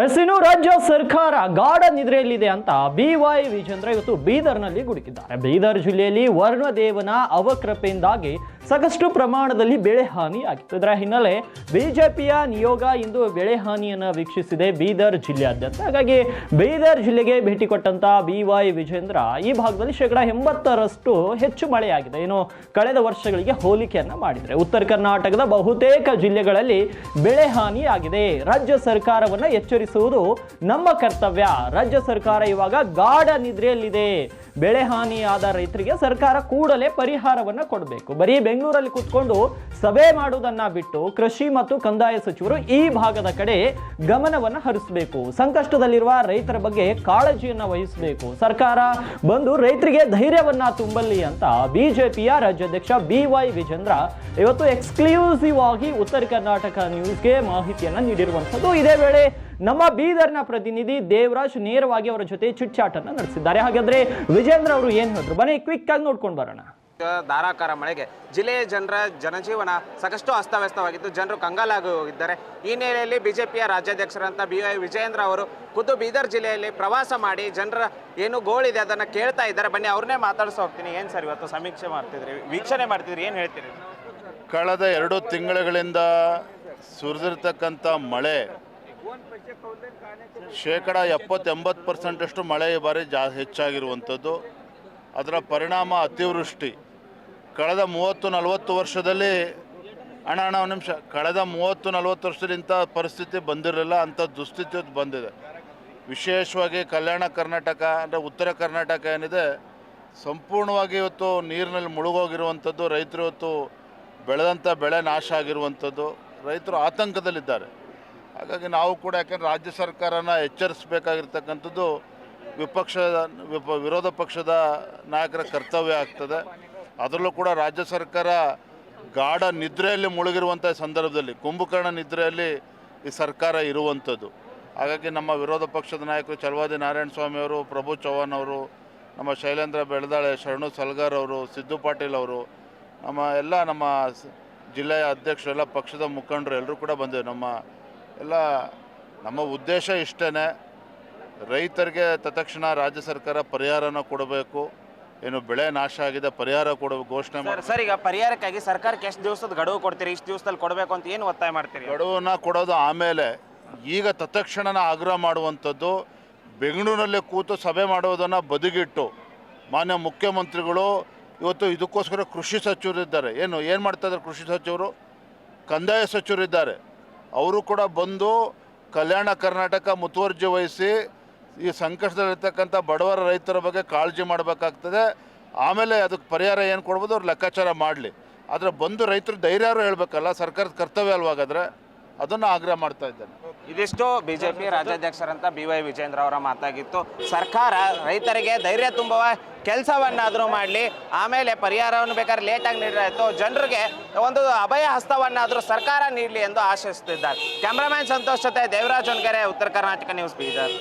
ಇನ್ನು ರಾಜ್ಯ ಸರ್ಕಾರ ಗಾಢ ನಿದ್ರೆಯಲ್ಲಿದೆ ಅಂತ ಬಿ ವೈ ವಿಜೇಂದ್ರ ಇವತ್ತು ಬೀದರ್ನಲ್ಲಿ ಗುಡುಕಿದ್ದಾರೆ. ಬೀದರ್ ಜಿಲ್ಲೆಯಲ್ಲಿ ವರ್ಣದೇವನ ಅವಕೃಪೆಯಿಂದಾಗಿ ಸಾಕಷ್ಟು ಪ್ರಮಾಣದಲ್ಲಿ ಬೆಳೆ ಹಾನಿ ಆಗಿತ್ತು. ಇದರ ಹಿನ್ನೆಲೆ ಬಿಜೆಪಿಯ ನಿಯೋಗ ಇಂದು ಬೆಳೆ ಹಾನಿಯನ್ನು ವೀಕ್ಷಿಸಿದೆ ಬೀದರ್ ಜಿಲ್ಲೆಯಾದ್ಯಂತ. ಹಾಗಾಗಿ ಬೀದರ್ ಜಿಲ್ಲೆಗೆ ಭೇಟಿ ಕೊಟ್ಟಂತ ಬಿ ವೈ ವಿಜೇಂದ್ರ ಈ ಭಾಗದಲ್ಲಿ ಶೇಕಡ ಎಂಬತ್ತರಷ್ಟು ಹೆಚ್ಚು ಮಳೆಯಾಗಿದೆ. ಏನು ಕಳೆದ ವರ್ಷಗಳಿಗೆ ಹೋಲಿಕೆಯನ್ನ ಮಾಡಿದರೆ ಉತ್ತರ ಕರ್ನಾಟಕದ ಬಹುತೇಕ ಜಿಲ್ಲೆಗಳಲ್ಲಿ ಬೆಳೆ ಹಾನಿಯಾಗಿದೆ. ರಾಜ್ಯ ಸರ್ಕಾರವನ್ನ ಎಚ್ಚರಿಸುವುದು ನಮ್ಮ ಕರ್ತವ್ಯ. ರಾಜ್ಯ ಸರ್ಕಾರ ಇವಾಗ ಗಾಢ ನಿದ್ರೆಯಲ್ಲಿದೆ. ಬೆಳೆ ಹಾನಿಯಾದ ರೈತರಿಗೆ ಸರ್ಕಾರ ಕೂಡಲೇ ಪರಿಹಾರವನ್ನ ಕೊಡಬೇಕು. ಬರೀ ಬೆಂಗಳೂರಲ್ಲಿ ಕೂತ್ಕೊಂಡು ಸಭೆ ಮಾಡುವುದನ್ನು ಬಿಟ್ಟು ಕೃಷಿ ಮತ್ತು ಕಂದಾಯ ಸಚಿವರು ಈ ಭಾಗದ ಕಡೆ ಗಮನವನ್ನ ಹರಿಸಬೇಕು. ಸಂಕಷ್ಟದಲ್ಲಿರುವ ರೈತರ ಬಗ್ಗೆ ಕಾಳಜಿಯನ್ನು ವಹಿಸಬೇಕು. ಸರ್ಕಾರ ಬಂದು ರೈತರಿಗೆ ಧೈರ್ಯವನ್ನ ತುಂಬಲಿ ಅಂತ ಬಿಜೆಪಿಯ ರಾಜ್ಯಾಧ್ಯಕ್ಷ ಬಿ ವೈ ವಿಜೇಂದ್ರ ಇವತ್ತು ಎಕ್ಸ್ಕ್ಲೂಸಿವ್ ಆಗಿ ಉತ್ತರ ಕರ್ನಾಟಕ ನ್ಯೂಸ್ಗೆ ಮಾಹಿತಿಯನ್ನ ನೀಡಿರುವಂಥದ್ದು. ಇದೇ ವೇಳೆ ನಮ್ಮ ಬೀದರ್ನ ಪ್ರತಿನಿಧಿ ದೇವರಾಜ್ ನೇರವಾಗಿ ಅವರ ಜೊತೆ ಚಿಟ್ಚಾಟ್ ನಡೆಸಿದ್ದಾರೆ. ಹಾಗಾದ್ರೆ ವಿಜೇಂದ್ರ ಅವರು ಏನ್ ಹೇಳಿದ್ರು? ಬನ್ನಿ ಕ್ವಿಕ್ ಆಗಿ ನೋಡ್ಕೊಂಡು ಬರೋಣ. ಧಾರಾಕಾರ ಮಳೆಗೆ ಜಿಲ್ಲೆಯ ಜನರ ಜನಜೀವನ ಸಾಕಷ್ಟು ಅಸ್ತವ್ಯಸ್ತವಾಗಿದ್ದು ಜನರು ಕಂಗಾಲಾಗಿ ಹೋಗಿದ್ದಾರೆ. ಈ ಹಿನ್ನೆಲೆಯಲ್ಲಿ ಬಿಜೆಪಿಯ ರಾಜ್ಯಾಧ್ಯಕ್ಷರಂತ ಬಿ ವೈ ವಿಜಯೇಂದ್ರ ಅವರು ಖುದ್ದು ಬೀದರ್ ಜಿಲ್ಲೆಯಲ್ಲಿ ಪ್ರವಾಸ ಮಾಡಿ ಜನರ ಏನು ಗೋಳಿದೆ ಅದನ್ನು ಕೇಳ್ತಾ ಇದ್ದಾರೆ. ಬನ್ನಿ ಅವ್ರನ್ನೇ ಮಾತಾಡ್ಸ ಹೋಗ್ತೀನಿ. ಏನು ಸರ್ ಇವತ್ತು ಸಮೀಕ್ಷೆ ಮಾಡ್ತಿದ್ರಿ? ವೀಕ್ಷಣೆ ಮಾಡ್ತಿದ್ರಿ? ಏನು ಹೇಳ್ತೀರಿ? ಕಳೆದ ಎರಡು ತಿಂಗಳುಗಳಿಂದ ಸುರಿದಿರ್ತಕ್ಕಂಥ ಮಳೆ ಶೇಕಡ ಎಪ್ಪತ್ತೆಂಬತ್ತು ಪರ್ಸೆಂಟಷ್ಟು ಮಳೆ ಈ ಬಾರಿ ಜಾ ಹೆಚ್ಚಾಗಿರುವಂಥದ್ದು. ಅದರ ಪರಿಣಾಮ ಅತಿವೃಷ್ಟಿ. ಕಳೆದ ಮೂವತ್ತು ನಲವತ್ತು ವರ್ಷದಲ್ಲಿ ಅಣ್ಣ ಅಣ್ಣ ನಿಮಿಷ. ಕಳೆದ ಮೂವತ್ತು ನಲವತ್ತು ವರ್ಷದಲ್ಲಿ ಇಂಥ ಪರಿಸ್ಥಿತಿ ಬಂದಿರಲಿಲ್ಲ ಅಂಥ ದುಸ್ಥಿತಿ ಬಂದಿದೆ. ವಿಶೇಷವಾಗಿ ಕಲ್ಯಾಣ ಕರ್ನಾಟಕ, ಅಂದರೆ ಉತ್ತರ ಕರ್ನಾಟಕ ಏನಿದೆ, ಸಂಪೂರ್ಣವಾಗಿ ಇವತ್ತು ನೀರಿನಲ್ಲಿ ಮುಳುಗೋಗಿರುವಂಥದ್ದು. ರೈತರು ಇವತ್ತು ಬೆಳೆದಂಥ ಬೆಳೆ ನಾಶ ಆಗಿರುವಂಥದ್ದು. ರೈತರು ಆತಂಕದಲ್ಲಿದ್ದಾರೆ. ಹಾಗಾಗಿ ನಾವು ಕೂಡ ಯಾಕಂದ್ರೆ ರಾಜ್ಯ ಸರ್ಕಾರನ ಎಚ್ಚರಿಸಬೇಕಾಗಿರ್ತಕ್ಕಂಥದ್ದು ವಿಪಕ್ಷದ ವಿಪ, ವಿರೋಧ ಪಕ್ಷದ ನಾಯಕರ ಕರ್ತವ್ಯ ಆಗ್ತದೆ. ಅದರಲ್ಲೂ ಕೂಡ ರಾಜ್ಯ ಸರ್ಕಾರ ಗಾಢ ನಿದ್ರೆಯಲ್ಲಿ ಮುಳುಗಿರುವಂಥ ಸಂದರ್ಭದಲ್ಲಿ, ಕುಂಭಕರ್ಣ ನಿದ್ರೆಯಲ್ಲಿ ಈ ಸರ್ಕಾರ ಇರುವಂಥದ್ದು. ಹಾಗಾಗಿ ನಮ್ಮ ವಿರೋಧ ಪಕ್ಷದ ನಾಯಕರು ಚಲವಾದಿ ನಾರಾಯಣ ಸ್ವಾಮಿ ಅವರು, ಪ್ರಭು ಚೌಹಾಣ್ ಅವರು, ನಮ್ಮ ಶೈಲೇಂದ್ರ ಬೆಳದಾಳೆ, ಶರಣು ಸಲ್ಗಾರ್ ಅವರು, ಸಿದ್ದು ಪಾಟೀಲ್ ಅವರು, ನಮ್ಮ ಎಲ್ಲ ನಮ್ಮ ಜಿಲ್ಲೆಯ ಅಧ್ಯಕ್ಷರು ಎಲ್ಲ ಪಕ್ಷದ ಮುಖಂಡರು ಎಲ್ಲರೂ ಕೂಡ ಬಂದಿವೆ. ನಮ್ಮ ಎಲ್ಲ ನಮ್ಮ ಉದ್ದೇಶ ಇಷ್ಟೇ ರೈತರಿಗೆ ತತ್ಕ್ಷಣ ರಾಜ್ಯ ಸರ್ಕಾರ ಪರಿಹಾರನ ಕೊಡಬೇಕು. ಏನು ಬೆಳೆ ನಾಶ ಆಗಿದೆ ಪರಿಹಾರ ಕೊಡ ಘೋಷಣೆ ಸರ್ ಮಾಡಿ ಸರ್ ಈಗ ಪರಿಹಾರಕ್ಕಾಗಿ ಸರ್ಕಾರಕ್ಕೆ ಎಷ್ಟು ದಿವಸದ ಗಡುವು ಕೊಡ್ತೀರಿ? ಇಷ್ಟು ದಿವಸದಲ್ಲಿ ಕೊಡಬೇಕು ಅಂತ ಏನು ಒತ್ತಾಯ ಮಾಡ್ತೀರಿ? ಗಡುವನ್ನ ಕೊಡೋದು ಆಮೇಲೆ ಈಗ ತತ್ಕ್ಷಣನ ಆಗ್ರಹ ಮಾಡುವಂಥದ್ದು ಬೆಂಗಳೂರಿನಲ್ಲಿ ಕೂತು ಸಭೆ ಮಾಡೋದನ್ನು ಬದಿಗಿಟ್ಟು ಮಾನ್ಯ ಮುಖ್ಯಮಂತ್ರಿಗಳು ಇವತ್ತು ಇದಕ್ಕೋಸ್ಕರ ಕೃಷಿ ಸಚಿವರು ಇದ್ದಾರೆ ಏನು ಏನು ಮಾಡ್ತಾ ಇದ್ದಾರೆ ಕೃಷಿ ಸಚಿವರು? ಕಂದಾಯ ಸಚಿವರಿದ್ದಾರೆ. ಅವರು ಕೂಡ ಬಂದು ಕಲ್ಯಾಣ ಕರ್ನಾಟಕ ಮುತುವರ್ಜಿ ವಹಿಸಿ ಈ ಸಂಕಷ್ಟದಲ್ಲಿರ್ತಕ್ಕಂಥ ಬಡವರ ರೈತರ ಬಗ್ಗೆ ಕಾಳಜಿ ಮಾಡಬೇಕಾಗ್ತದೆ. ಆಮೇಲೆ ಅದಕ್ಕೆ ಪರಿಹಾರ ಏನು ಕೊಡ್ಬೋದು? ಅವ್ರು ಲೆಕ್ಕಾಚಾರ ಮಾಡಲಿ. ಆದರೆ ಬಂದು ರೈತರು ಧೈರ್ಯಾರು ಹೇಳಬೇಕಲ್ಲ? ಸರ್ಕಾರದ ಕರ್ತವ್ಯ ಅಲ್ವಾಗಾದ್ರೆ? ಅದನ್ನು ಆಗ್ರಹ ಮಾಡ್ತಾ ಇದ್ದೇನೆ. ಇದಿಷ್ಟು ಬಿಜೆಪಿ ರಾಜ್ಯಾಧ್ಯಕ್ಷರಂತ ಬಿ ವೈ ವಿಜೇಂದ್ರ ಅವರ ಮಾತಾಗಿತ್ತು. ಸರ್ಕಾರ ರೈತರಿಗೆ ಧೈರ್ಯ ತುಂಬುವ ಕೆಲಸವನ್ನಾದರೂ ಮಾಡಲಿ, ಆಮೇಲೆ ಪರಿಹಾರವನ್ನು ಬೇಕಾದ್ರೆ ಲೇಟಾಗಿ ನೀಡಲಾಯಿತು ಜನರಿಗೆ ಒಂದು ಅಭಯ ಹಸ್ತವನ್ನಾದರೂ ಸರ್ಕಾರ ನೀಡಲಿ ಎಂದು ಆಶಿಸುತ್ತಿದ್ದಾರೆ ಕ್ಯಾಮ್ರಾಮ್ಯಾನ್ ಸಂತೋಷ್ ಜೊತೆ ದೇವರಾಜ್ ಉತ್ತರ ಕರ್ನಾಟಕ ನ್ಯೂಸ್ ಬೀದರ್.